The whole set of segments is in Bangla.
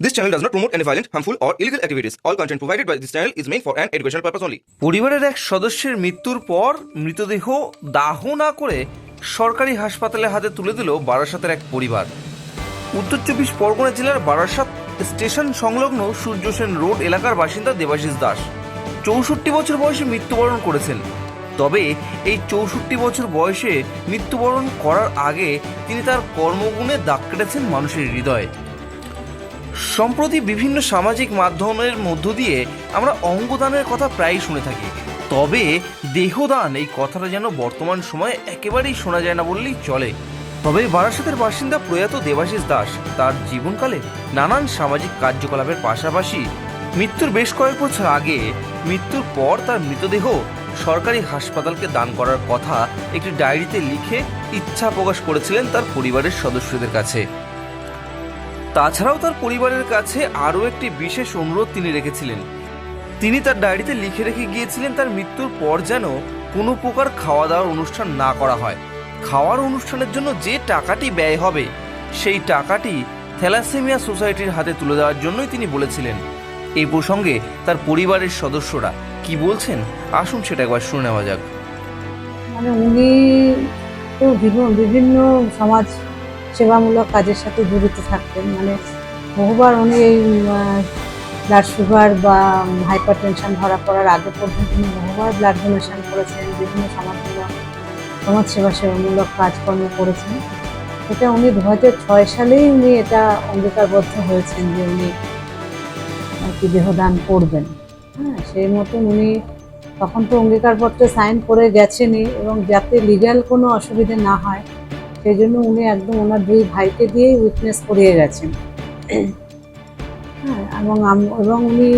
This channel does not promote any violent, harmful, or illegal activities. All content provided by this channel is meant for an educational purpose only. পরিবারের এক সদস্যের মৃত্যুর পর মৃতদেহ দাহ না করে সরকারি হাসপাতালে হাতে তুলে দিল বারাসাতের এক পরিবার উত্তর চব্বিশ পরগনা জেলার বারাসাত স্টেশন সংলগ্ন সূর্যসেন রোড এলাকার বাসিন্দা দেবাশিস দাস চৌষট্টি বছর বয়সে মৃত্যুবরণ করেছেন তবে এই চৌষট্টি বছর বয়সে মৃত্যুবরণ করার আগে তিনি তার কর্মগুণে দাগ কেটেছেন মানুষের হৃদয়ে সম্প্রতি বিভিন্ন সামাজিক মাধ্যমের মধ্য দিয়ে আমরা অঙ্গদানের কথা প্রায়ই শুনে থাকি। তবে দেহদান এই কথাটা যেন বর্তমান সময়ে একেবারেই শোনা যায় না বললেই চলে। তবে বারাসাতের বাসিন্দা প্রয়াত দেবাশিস দাস তার জীবনকালে নানান সামাজিক কার্যকলাপের পাশাপাশি মৃত্যুর বেশ কয়েক বছর আগে মৃত্যুর পর তার মৃতদেহ সরকারি হাসপাতালকে দান করার কথা একটি ডায়েরিতে লিখে ইচ্ছা প্রকাশ করেছিলেন তার পরিবারের সদস্যদের কাছে। তাছাড়াও তার পরিবারের কাছে আরও একটি বিশেষ অনুরোধ তিনি রেখেছিলেন। তিনি তার ডায়েরিতে লিখে রেখে গিয়েছিলেন তার মৃত্যুর পর যেন কোনো প্রকার খাওয়া দাওয়ার অনুষ্ঠান না করা হয়। খাওয়ার অনুষ্ঠানের জন্য যে টাকাটি ব্যয় হবে, সেই টাকাটি থ্যালাসেমিয়া সোসাইটির হাতে তুলে দেওয়ার জন্যই তিনি বলেছিলেন। এই প্রসঙ্গে তার পরিবারের সদস্যরা কি বলছেন, আসুন সেটা একবার শুনে নেওয়া যাক। মানে উনি তো বিভিন্ন বিভিন্ন সমাজ সেবামূলক কাজের সাথে জড়িত থাকতেন। মানে বহুবার উনি এই ব্লাড সুগার বা হাইপার টেনশন ধরা পড়ার আগে পর্যন্ত উনি বহুবার ব্লাড ডোনেশন করেছেন বিভিন্ন সমাজমূলক সমাজ সেবা সেবামূলক কাজকর্ম করেছেন। এটা উনি দু হাজার ছয় সালেই উনি এটা অঙ্গীকারবদ্ধ হয়েছেন যে উনি আর কি দেহদান করবেন। হ্যাঁ সেই মতন উনি তখন তো অঙ্গীকারপত্রে সাইন করে গেছেনই এবং যাতে লিগ্যাল কোনো অসুবিধে না হয় সেই জন্য উনি একদম ওনার দুই ভাইকে দিয়েই উইটনেস করিয়ে গেছেন। হ্যাঁ এবং এবং উনি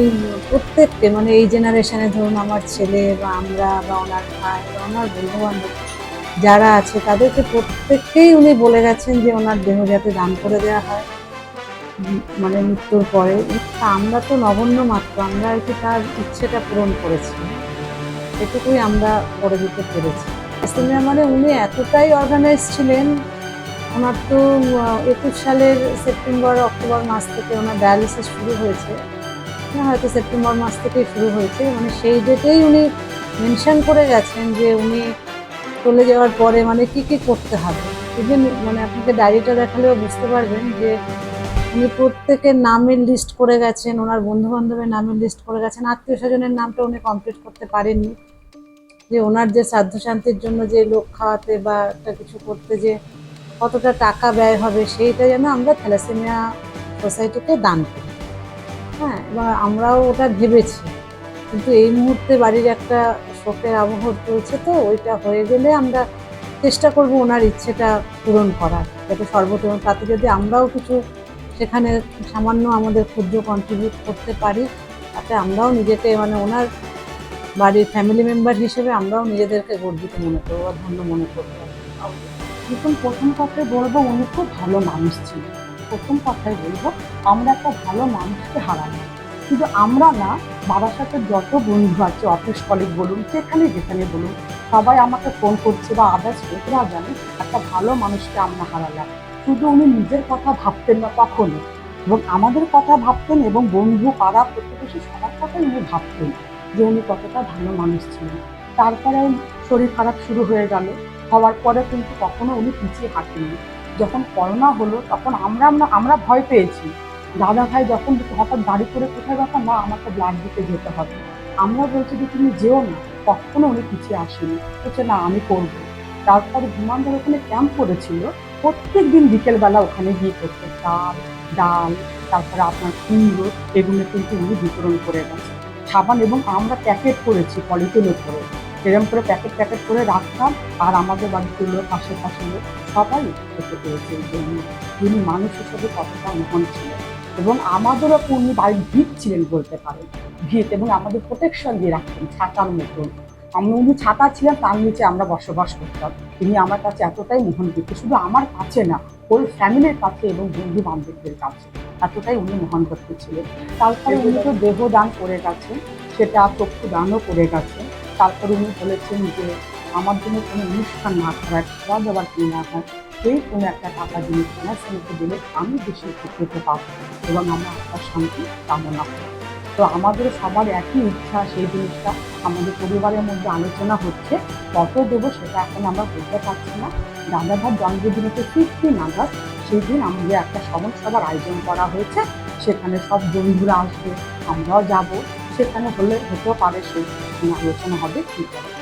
প্রত্যেককে মানে এই জেনারেশনে ধরুন আমার ছেলে বা আমরা বা ওনার ভাই বা ওনার বন্ধু বান্ধব যারা আছে, তাদেরকে প্রত্যেককেই উনি বলে গেছেন যে ওনার দেহ যাতে দান করে দেওয়া হয়। মানে মৃত্যুর পরে। আমরা তো নগণ্য মাত্র, আমরা আর কি তার ইচ্ছেটা পূরণ করেছি। এটুকুই আমরা করে দিতে পেরেছি। সিনেমা মানে উনি এতটাই অর্গানাইজ ছিলেন ওনার তো একুশ সালের সেপ্টেম্বর অক্টোবর মাস থেকে ওনার ডায়ালিসিস শুরু হয়েছে। হ্যাঁ, হয়তো সেপ্টেম্বর মাস থেকেই শুরু হয়েছে। মানে সেই ডেটেই উনি মেনশন করে গেছেন যে উনি চলে যাওয়ার পরে মানে কি কি করতে হবে। ইভেন মানে আপনাকে ডায়েরিটা দেখালেও বুঝতে পারবেন যে উনি প্রত্যেকের নামের লিস্ট করে গেছেন ওনার বন্ধু বান্ধবের নামের লিস্ট করে গেছেন আত্মীয় স্বজনের নামটা উনি কমপ্লিট করতে পারেননি। যে ওনার যে শ্রাদ্ধ শান্তির জন্য যে লোক খাওয়াতে বা একটা কিছু করতে যে কতটা টাকা ব্যয় হবে সেইটা যেন আমরা থ্যালাসেমিয়া সোসাইটিতে দান করি। হ্যাঁ এবার আমরাও ওটা ভেবেছি। কিন্তু এই মুহূর্তে বাড়ির একটা শোকের আবহ চলছে তো, ওইটা হয়ে গেলে আমরা চেষ্টা করব ওনার ইচ্ছেটা পূরণ করার। যাতে সর্বপ্রথম তাতে যদি আমরাও কিছু সেখানে সামান্য আমাদের ক্ষুদ্র কন্ট্রিবিউট করতে পারি, তাতে আমরাও নিজেকে মানে ওনার বাড়ির ফ্যামিলি মেম্বার হিসেবে আমরাও নিজেদেরকে গর্বিত মনে করব বা ধন্য মনে করব। দেখুন প্রথম কথাই বলব, উনি খুব ভালো মানুষ ছিল প্রথম কথাই বলব, আমরা একটা ভালো মানুষকে হারালাম। কিন্তু আমরা না, বাবার সাথে যত বন্ধু আছে অফিস কলিগ বলুন, যেখানে যেখানে বলুন, সবাই আমাকে ফোন করছে বা আদার্স লোকেরা জানে, একটা ভালো মানুষকে আমরা হারালাম। শুধু উনি নিজের কথা ভাবতেন না কখনো। এবং আমাদের কথা ভাবতেন এবং বন্ধু, পাড়া, প্রতিবেশী সবার কথাই উনি ভাবতেন। যে উনি কতটা ভালো মানুষ ছিলেন। তারপরে শরীর খারাপ শুরু হয়ে গেল। হওয়ার পরে কিন্তু কখনো উনি পিছিয়ে হাঁটেননি। যখন করোনা হলো, তখন আমরা আমরা ভয় পেয়েছি। দাদা ভাই যখন হঠাৎ গাড়ি করে কোথায় ব্যাপার না আমাকে ব্লাড দিতে যেতে হবে। আমরা বলছি যে, তুমি যেও না। কখনো উনি পিছিয়ে আসেনি বলছে, না, আমি করব। তারপরে বিমানদের ওখানে ক্যাম্প করেছিল। প্রত্যেক দিন বিকেলবেলা ওখানে গিয়ে করতে চাল ডাল, তারপরে আপনার কুমড়ো, এগুলো কিন্তু উনি বিতরণ করে গেছে সাবান এবং আমরা প্যাকেট করেছি পলিথিনের করে এরকম করে প্যাকেট প্যাকেট করে রাখতাম আর আমাদের বাড়িতে লোক, আশেপাশে লোক সবাই খেতে পেরেছে এই জন্য। তিনি মানুষ হিসেবে কতটা মহান ছিলেন এবং আমাদেরও উনি বাড়ির ভিত ছিলেন বলতে পারেন। ভিত এবং আমাদের প্রোটেকশন দিয়ে রাখতেন ছাতার মতন। আমরা উনি ছাতা ছিলেন, তার নিচে আমরা বসবাস করতাম। তিনি আমার কাছে এতটাই মহান ব্যক্তি, শুধু আমার কাছে না ওই ফ্যামিলির কাছে এবং বন্ধু বান্ধবদের কাছে। এতটাই উনি মহান ব্যক্তি ছিলেন। তারপরে উনি তো দেহ দান করে গেছেন, সেটা চক্ষু দানও করে গেছেন। তারপরে উনি বলেছেন যে, আমার জন্য কোনো অনুষ্ঠান না করার, খাওয়া দাওয়ার কি না হয়? সেই কোনো একটা টাকা জিনিস কেনার শ্রেণীতে দিলে আমি বেশি উপকৃত পাবো এবং আমরা আত্মার শান্তি কামনা করি তো আমাদের সবার একই ইচ্ছা, সেই জিনিসটা। আমাদের পরিবারের মধ্যে আলোচনা হচ্ছে, কত দেবো সেটা এখন আমরা বলতে পারছি না। দাদাভার জন্মদিনেতে ফিফটি নাগাদ সেই দিন আমাদের একটা সবন সভার আয়োজন করা হয়েছে। সেখানে সব বন্ধুরা আসবে, আমরাও যাব। সেখানে হলে হতেও পারে সেই আলোচনা হবে, কী করে?